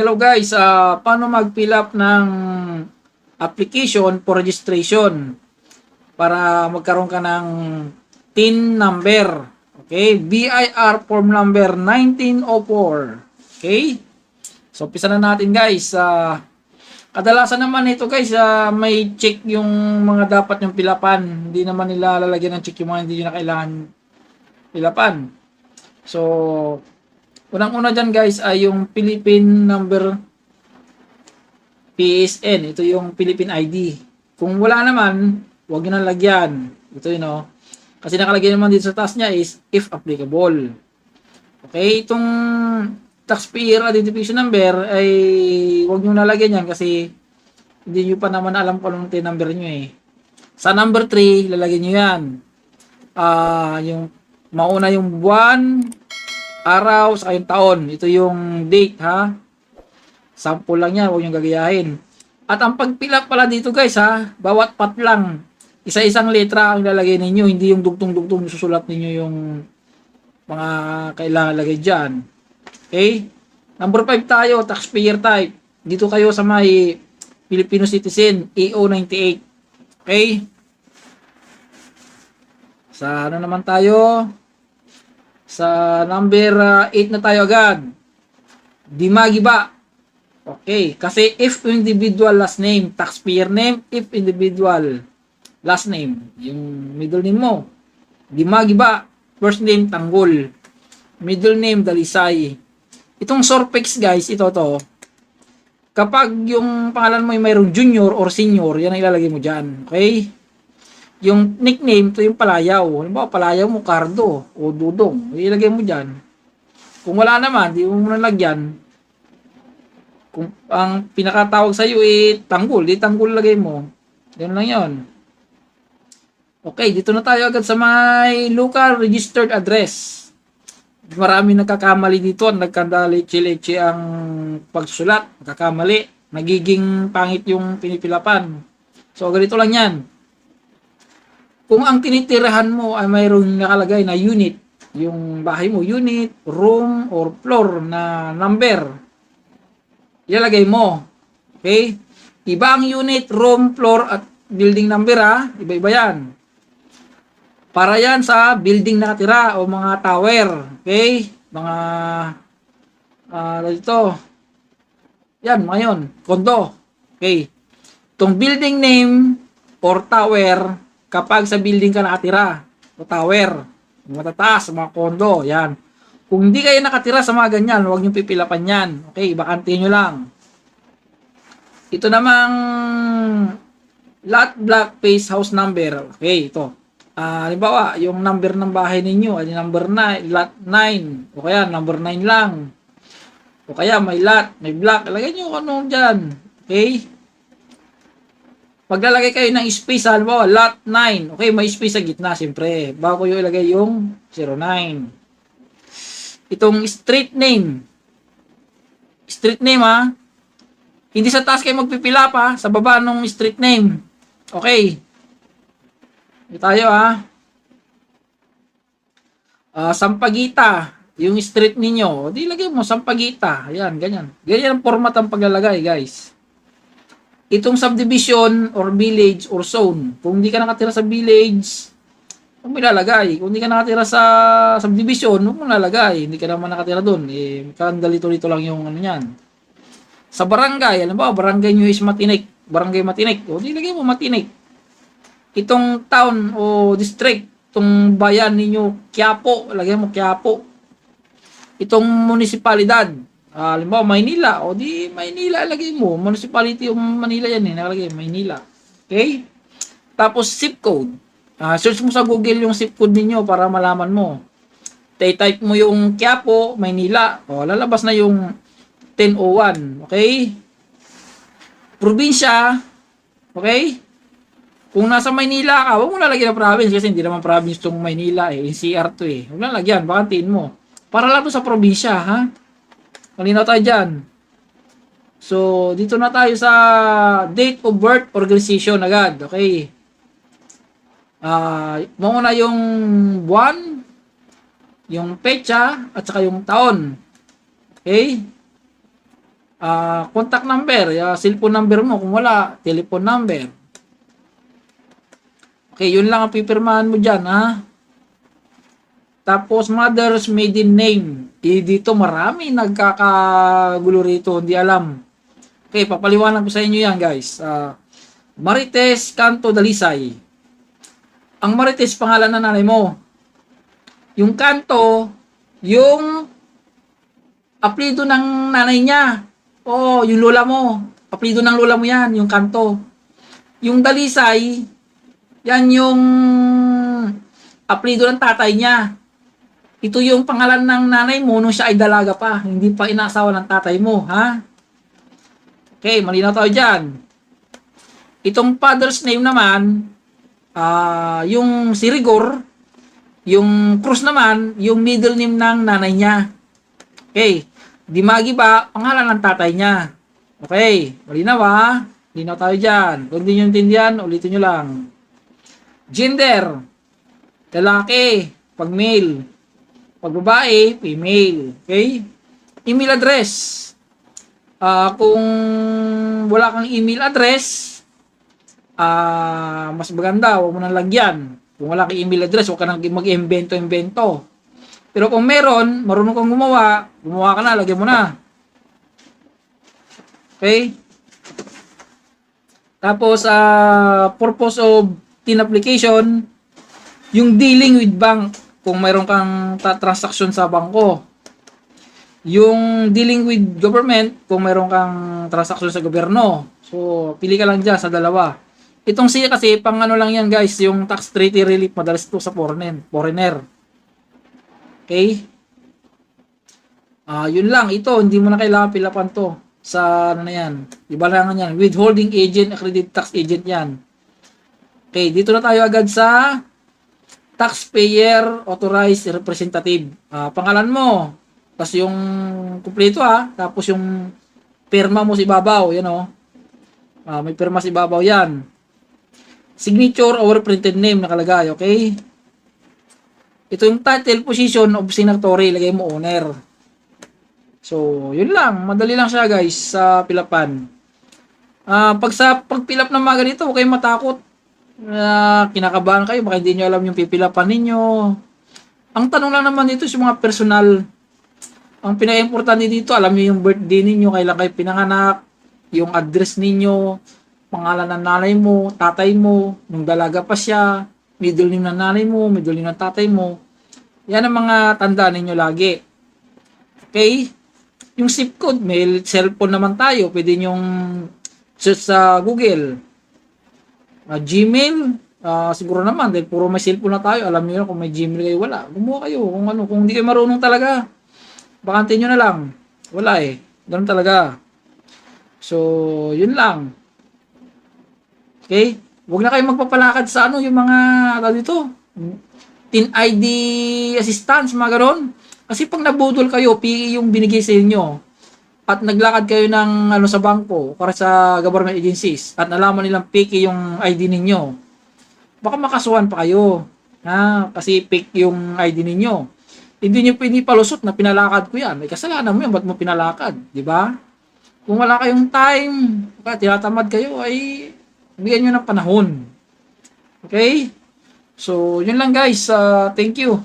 Hello guys, ah paano mag-fill up ng application for registration para magkaroon ka ng TIN number. Okay? BIR form number 1904. Okay? So, umpisa na natin guys. Ah kadalasan naman ito guys, ah, may check yung mga dapat yung pilapan. Hindi naman nila lalagyan ng check yung mga hindi na kailangan pilapan. So, Unang-una dyan guys ay yung Philippine number PSN. Ito yung Philippine ID. Kung wala naman, huwag nyo nang lagyan. Ito yun oh. Kasi nakalagay naman dito sa taas niya is if applicable. Okay, itong taxpayer identification number ay huwag nyo nalagyan yan kasi hindi nyo pa naman alam kung anong number nyo eh. Sa number 3, lalagyan nyo yan. Ah, yung mauna yung buwan, araw, sa yung taon. Ito yung date, ha? Sample lang yan, huwag yung gagayahin. At ang pagpila pala dito guys, ha? Bawat part lang. Isa-isang letra ang ilalagay ninyo, hindi yung dugtong-dugtong susulat ninyo yung mga kailangan lagay dyan. Okay? Number 5 tayo, taxpayer type. Dito kayo sa may Filipino citizen, AO98. Okay? Sa ano naman tayo? Sa number 8 na tayo agad. Dimagiba. Okay. Kasi if individual last name, taxpayer name, if individual last name, yung middle name mo. Dimagiba. First name, Tanggol. Middle name, Dalisay. Itong Sorpex guys, ito to. Kapag yung pangalan mo ay mayroong junior or senior, yan ang ilalagay mo dyan. Okay? Yung nickname, to yung palayaw. Halimbawa, palayaw mo, Cardo o Dudong. Ilagay mo dyan. Kung wala naman, di mo muna lagyan. Kung ang pinakatawag sa'yo ay tanggol, di tanggol lagay mo. Yan lang yon. Okay, dito na tayo agad sa may local registered address. Marami nagkakamali dito at nagkandali-chileche ang pagsulat. Nagkakamali. Nagiging pangit yung pinipilapan. So, ganito lang yan kung ang tinitirahan mo ay mayroong nakalagay na unit, yung bahay mo, unit, room, or floor na number, ilalagay mo. Okay? Iba ang unit, room, floor, at building number ha. Iba-iba yan. Para yan sa building nakatira o mga tower. Okay? Mga, uh, ito. Yan, mga yun. Kondo. Okay. Itong building name or tower, kapag sa building ka nakatira, o tower, matataas, mga kondo, yan. Kung hindi kayo nakatira sa mga ganyan, huwag nyo pipilapan yan. Okay, bakante nyo lang. Ito namang lot block face house number. Okay, ito. Uh, halimbawa, yung number ng bahay ninyo ay number 9, lot 9. O kaya number 9 lang. O kaya may lot, may block. Lagay nyo ano diyan. Okay? Paglalagay kayo ng space, halimbawa, lot 9. Okay, may space sa gitna, siyempre. Bago ko ilagay yung 09. Itong street name. Street name, ha? Hindi sa taas kayo magpipila pa, sa baba ng street name. Okay. Ito tayo, ha? Uh, Sampagita. Yung street ninyo. Di lagay mo, Sampagita. Ayan, ganyan. Ganyan ang format ang paglalagay, guys itong subdivision or village or zone, kung hindi ka nakatira sa village, huwag mo ilalagay. Kung hindi ka nakatira sa subdivision, huwag mo ilalagay. Hindi ka naman nakatira doon. Eh, dalito-lito lang yung ano yan. Sa barangay, alam ba, barangay nyo is matinik. Barangay matinik. O, di lagay mo matinik. Itong town o district, itong bayan ninyo, Quiapo, lagay mo Quiapo. Itong munisipalidad, Uh, halimbawa, Maynila. O di, Maynila, lagay mo. Municipality yung Manila yan eh. Nakalagay, Maynila. Okay? Tapos, zip code. Uh, search mo sa Google yung zip code ninyo para malaman mo. type mo yung Quiapo, Maynila. O, lalabas na yung 1001. Okay? Probinsya. Okay? Kung nasa Maynila ka, huwag mo lalagyan ng province kasi hindi naman province tong Maynila eh. NCR to eh. Huwag na lagyan. Baka mo. Para lang sa probinsya, ha? Malinaw tayo dyan. So, dito na tayo sa date of birth organization agad. Okay. Uh, muna yung buwan, yung pecha, at saka yung taon. Okay? Ah, contact number, ya cellphone number mo kung wala, telephone number. Okay, yun lang ang pipirmahan mo diyan, ha? Tapos mother's maiden name. Eh, dito marami nagkakagulo rito, hindi alam. Okay, papaliwanag ko sa inyo yan, guys. Ah, Marites Canto Dalisay. Ang Marites pangalan ng nanay mo. Yung Canto, yung apelido ng nanay niya. Oo, yung lola mo. Apelido ng lola mo yan, yung Canto. Yung Dalisay, yan yung apelido ng tatay niya. Ito yung pangalan ng nanay mo nung siya ay dalaga pa. Hindi pa inasawa ng tatay mo, ha? Okay, malinaw tayo dyan. Itong father's name naman, ah yung si Rigor, yung Cruz naman, yung middle name ng nanay niya. Okay, Dimagi ba, pangalan ng tatay niya. Okay, malinaw ha? Malinaw tayo dyan. Kung hindi nyo intindihan, ulitin nyo lang. Gender, lalaki, pag male. Pag babae, female. Okay? Email address. Ah, kung wala kang email address, ah, mas maganda, huwag mo nang lagyan. Kung wala kang email address, huwag ka nang mag-invento-invento. Pero kung meron, marunong kang gumawa, gumawa ka na, lagyan mo na. Okay? Tapos, ah, purpose of tin application, yung dealing with bank, kung mayroon kang transaction sa bangko. Yung dealing with government, kung mayroon kang transaction sa gobyerno. So, pili ka lang dyan sa dalawa. Itong siya kasi, pang ano lang yan guys, yung tax treaty relief, madalas ito sa foreigner. foreigner. Okay? Ah, yun lang. Ito, hindi mo na kailangan pilapan to sa ano na yan. Iba lang yan. Withholding agent, accredited tax agent yan. Okay, dito na tayo agad sa taxpayer authorized representative. Ah, pangalan mo. Tapos yung kumpleto ha. Tapos yung pirma mo si Babaw. Yan o. Ah, may pirma si Babaw yan. Signature or printed name nakalagay. Okay? Ito yung title, position of signatory. Lagay mo owner. So, yun lang. Madali lang siya guys sa pilapan. Ah, pag sa pagpilap ng mga ganito, huwag kayong matakot. Na kinakabahan kayo, baka hindi nyo alam yung pipilapan ninyo. Ang tanong lang naman dito yung mga personal. Ang pinaka-importante dito, alam niyo yung birthday ninyo, kailan kayo pinanganak, yung address ninyo, pangalan ng nanay mo, tatay mo, nung dalaga pa siya, middle name ng nanay mo, middle name ng tatay mo. Yan ang mga tanda ninyo lagi. Okay? Yung zip code, may cellphone naman tayo. Pwede nyong search sa Google. Ah, Gmail, ah, siguro naman, dahil puro may cellphone na tayo, alam niyo kung may Gmail kayo, wala. Gumawa kayo, kung ano, kung hindi kayo marunong talaga, bakante nyo na lang. Wala eh. Ganun talaga. So, yun lang. Okay? Huwag na kayong magpapalakad sa ano, yung mga, ano dito, tin ID assistance, mga ganon. Kasi pag nabudol kayo, PE yung binigay sa inyo, at naglakad kayo ng ano sa bangko para sa government agencies at nalaman nilang fake yung ID ninyo, baka makasuhan pa kayo. Ha? Kasi fake yung ID ninyo. Hindi nyo pinipalusot na pinalakad ko yan. May kasalanan mo yan, ba't mo pinalakad? Di ba? Kung wala kayong time, baka tinatamad kayo, ay bigyan nyo ng panahon. Okay? So, yun lang guys. Uh, thank you.